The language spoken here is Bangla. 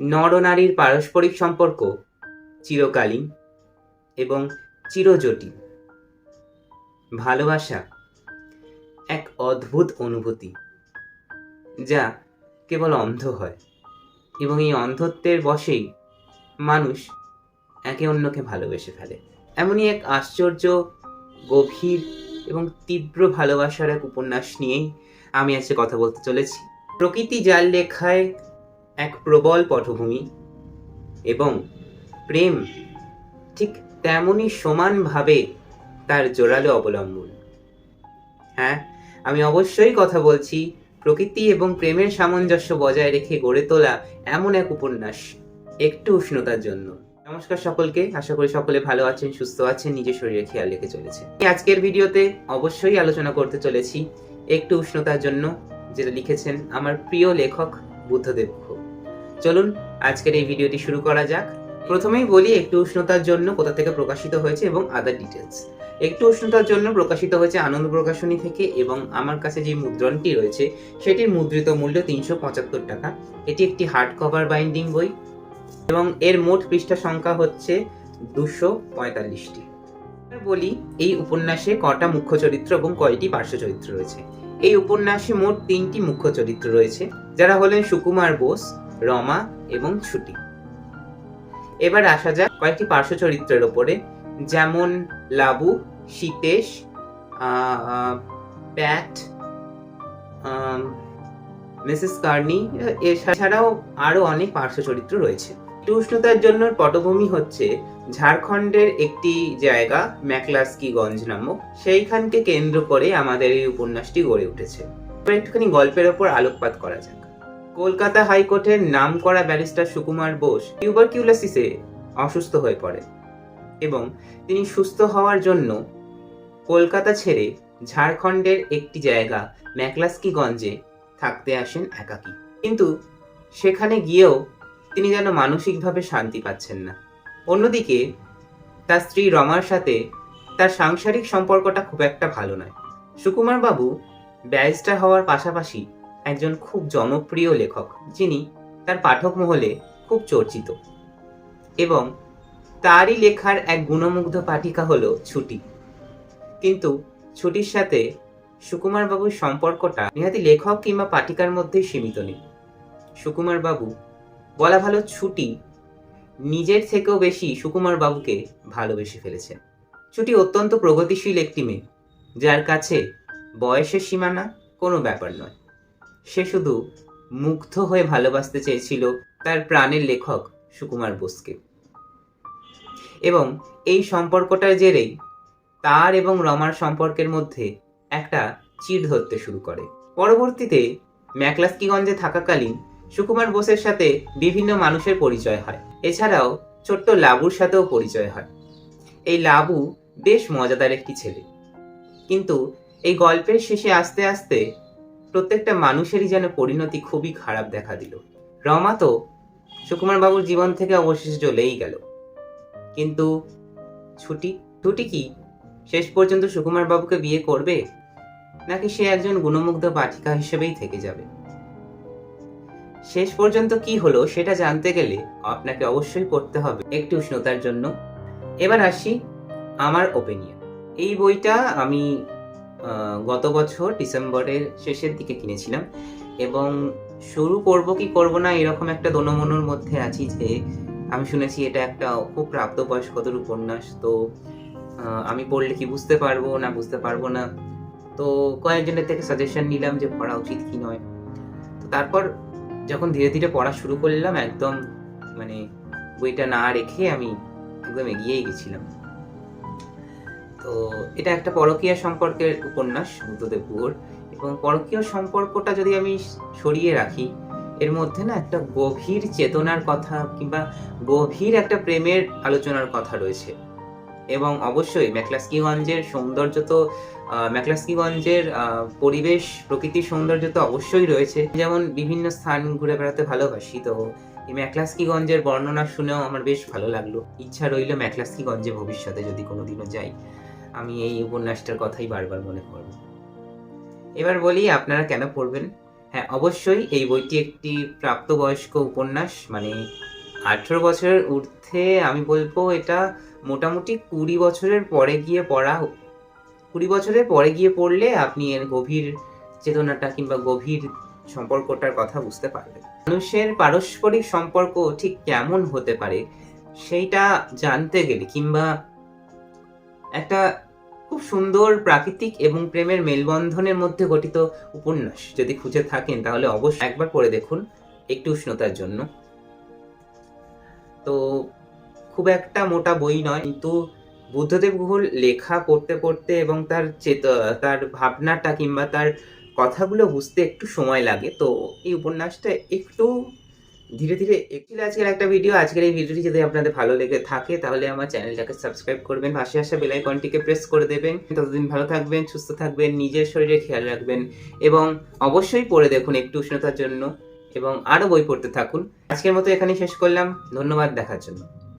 নরনারীর পারস্পরিক সম্পর্ক চিরকালীন এবং চিরজটিল। ভালোবাসা এক অদ্ভুত অনুভূতি যা কেবল অন্ধ হয় এবং এই অন্ধত্বের বশেই মানুষ একে অন্যকে ভালোবেসে ফেলে। এমনই এক আশ্চর্য, গভীর এবং তীব্র ভালোবাসার এক উপন্যাস নিয়েই আমি আজকে কথা বলতে চলেছি। প্রকৃতি যার লেখায় এক প্রবল পটভূমি এবং প্রেম ঠিক তেমনই সমানভাবে তার জোরালো অবলম্বন। হ্যাঁ আমি অবশ্যই কথা বলছি, প্রকৃতি এবং প্রেমের সামঞ্জস্য বজায় রেখে গড়ে তোলা এমন এক উপন্যাস একটু উষ্ণতার জন্য। নমস্কার সকলকে, আশা করি সকলে ভালো আছেন, সুস্থ আছেন, নিজের শরীরে খেয়াল রেখে চলেছে আজকের ভিডিওতে অবশ্যই আলোচনা করতে চলেছি একটু উষ্ণতার জন্য। যেটা লিখেছেন আমার প্রিয় লেখক বুদ্ধদেব চলুন, আজকের এই ভিডিওটি শুরু করা যাক। প্রথমেই বলি, একটু উষ্ণতার জন্য কোথা থেকে প্রকাশিত হয়েছে এবং আদার ডিটেলস একটু উষ্ণতার জন্য প্রকাশিত হয়েছে আনন্দ প্রকাশনী থেকে এবং আমার কাছে যে মুদ্রণটি রয়েছে, সেটির মুদ্রিত মূল্য তিনশো পঁচাত্তর টাকা। এটি একটি হার্ড কভার বাইন্ডিং বই এবং এর মোট পৃষ্ঠা সংখ্যা হচ্ছে দুশো পঁয়তাল্লিশটি। বলি, এই উপন্যাসে কটা মুখ্য চরিত্র এবং কয়টি পার্শ্ব চরিত্র রয়েছে? এই উপন্যাসে মোট তিনটি মুখ্য চরিত্র রয়েছে যারা হলেন সুকুমার বোস রমা এবং ছুটি। এবার আসা যাক কয়েকটি পার্শ্ব চরিত্রের ওপরে যেমন লাবু আহ, প্যাট মিসেস কার্নি এছাড়াও আরও অনেক পার্শ্ব চরিত্র রয়েছে। উষ্ণতার জন্য পটভূমি হচ্ছে ঝাড়খণ্ডের একটি জায়গা, ম্যাকলাস্কিগঞ্জ নামক। সেইখানকে কেন্দ্র করে আমাদের এই উপন্যাসটি গড়ে উঠেছে। একটুখানি গল্পের ওপর আলোকপাত করা যাক। কলকাতা হাইকোর্টের নাম করা ব্যারিস্টার সুকুমার বোস টিউবারকিউলাসিসে অসুস্থ হয়ে পড়ে এবং তিনি সুস্থ হওয়ার জন্য কলকাতা ছেড়ে ঝাড়খণ্ডের একটি জায়গা, ম্যাকলাস্কিগঞ্জে থাকতে আসেন একাকী। কিন্তু সেখানে গিয়েও তিনি যেন মানসিকভাবে শান্তি পাচ্ছেন না। অন্যদিকে, তার স্ত্রী রমার সাথে তার সাংসারিক সম্পর্কটা খুব একটা ভালো নয়। সুকুমার বাবু ব্যারিস্টার হওয়ার পাশাপাশি একজন খুব জনপ্রিয় লেখক, যিনি তার পাঠক মহলে খুব চর্চিত। এবং তারই লেখার এক গুণমুগ্ধ পাঠিকা হলো ছুটি। কিন্তু ছুটির সাথে সুকুমার বাবুর সম্পর্কটা নিহাতি লেখক কিংবা পাঠিকার মধ্যেই সীমিত নেই। সুকুমার বাবু বলা ভালো ছুটি নিজের থেকেও বেশি সুকুমার বাবুকে ভালোবেসে ফেলেছেন ছুটি অত্যন্ত প্রগতিশীল একটি মেয়ে, যার কাছে বয়সের সীমানা কোনো ব্যাপার নয়। সে শুধু মুগ্ধ হয়ে ভালোবাসতে চেয়েছিল তার প্রাণের লেখক সুকুমার বোসকে। এবং এই সম্পর্কটার জেরেই তার এবং রমার সম্পর্কের মধ্যে একটা চিড় ধরতে শুরু করে। পরবর্তীতে ম্যাকলাস্কিগঞ্জে থাকাকালীন সুকুমার বোসের সাথে বিভিন্ন মানুষের পরিচয় হয়। এছাড়াও ছোট্ট লাবুর সাথেও পরিচয় হয়। এই লাবু বেশ মজাদার একটি ছেলে। কিন্তু এই গল্পের শেষে আস্তে আস্তে প্রত্যেকটা মানুষেরই যেন পরিণতি খুবই খারাপ দেখা দিল। রমা তো সুকুমার বাবুর জীবন থেকে অবশেষে চলেই গেল। কিন্তু ছুটি ছুটি কি? শেষ পর্যন্ত সুকুমার বাবুকে বিয়ে করবে? নাকি সে একজন গুণমুগ্ধ পাঠিকা হিসেবেই থেকে যাবে? শেষ পর্যন্ত কি হলো সেটা জানতে গেলে আপনাকে অবশ্যই পড়তে হবে একটি উষ্ণতার জন্য। এবার আসি আমার ওপিনিয়ন এই বইটা আমি গত বছর ডিসেম্বরের শেষের দিকে কিনেছিলাম এবং শুরু করব কি করব না এরকম একটা দনমনোর মধ্যে আছি যে আমি শুনেছি এটা একটা খুব প্রাপ্তবয়স্কদের উপন্যাস। তো আমি পড়লে কি বুঝতে পারব, না বুঝতে পারব না? তো কয়েকজনের থেকে সাজেশন নিলাম যে পড়া উচিত কি নয়। তো তারপর যখন ধীরে ধীরে পড়া শুরু করলাম, একদম মানে বইটা না রেখে আমি একদম এগিয়েই গেছিলাম। তো এটা একটা পরকীয়া সম্পর্কের উপন্যাস বুদ্ধদেব গুহর এবং পরকীয় সম্পর্কটা যদি আমি সরিয়ে রাখি, এর মধ্যে না একটা গভীর চেতনার কথা কিংবা গভীর একটা প্রেমের আলোচনার কথা রয়েছে। এবং অবশ্যই ম্যাকলাস্কিগঞ্জের সৌন্দর্য তো ম্যাকলাস্কিগঞ্জের পরিবেশ, প্রকৃতির সৌন্দর্য তো অবশ্যই রয়েছে। যেমন বিভিন্ন স্থান ঘুরে বেড়াতে ভালোবাসি, তো এই ম্যাকলাস্কিগঞ্জের বর্ণনা শুনেও আমার বেশ ভালো লাগল। ইচ্ছা রইল ম্যাকলাস্কিগঞ্জে ভবিষ্যতে যদি কোনোদিনও যাই। আমি এই উপন্যাসটার কথাই বারবার মনে করব। এবার বলি আপনারা কেন পড়বেন? হ্যাঁ অবশ্যই এই বইটি একটি প্রাপ্তবয়স্ক উপন্যাস মানে আঠেরো বছরের ঊর্ধ্বে আমি বলব এটা মোটামুটি কুড়ি বছরের পরে গিয়ে পড়া, কুড়ি বছরের পরে গিয়ে পড়লে আপনি এর গভীর চেতনাটা কিংবা গভীর সম্পর্কটার কথা বুঝতে পারবেন। মানুষের পারস্পরিক সম্পর্ক ঠিক কেমন হতে পারে সেইটা জানতে গেলে কিংবা একটা খুব সুন্দর প্রাকৃতিক এবং প্রেমের মেলবন্ধনের মধ্যে গঠিত উপন্যাস যদি খুঁজে থাকেন তাহলে অবশ্যই একবার পড়ে দেখুন একটু উষ্ণতার জন্য। তো খুব একটা মোটা বই নয়। কিন্তু বুদ্ধদেব গুহর লেখা পড়তে পড়তে এবং তার চেত, তার ভাবনাটা কিংবা তার কথাগুলো বুঝতে একটু সময় লাগে। তো এই উপন্যাসটা একটু ধীরে ধীরে একচুয়ালি আজকের একটা ভিডিও আজকের এই ভিডিওটি যদি আপনাদের ভালো লেগে থাকে, তাহলে আমার চ্যানেলটাকে সাবস্ক্রাইব করবেন, পাশে আসা বেল আইকনটিকে প্রেস করে দেবেন। ততদিন ভালো থাকবেন, সুস্থ থাকবেন, নিজের শরীরে খেয়াল রাখবেন এবং অবশ্যই পড়ে দেখুন একটু উষ্ণতার জন্য। এবং আরও বই পড়তে থাকুন। আজকের মতো এখানেই শেষ করলাম। ধন্যবাদ দেখার জন্য।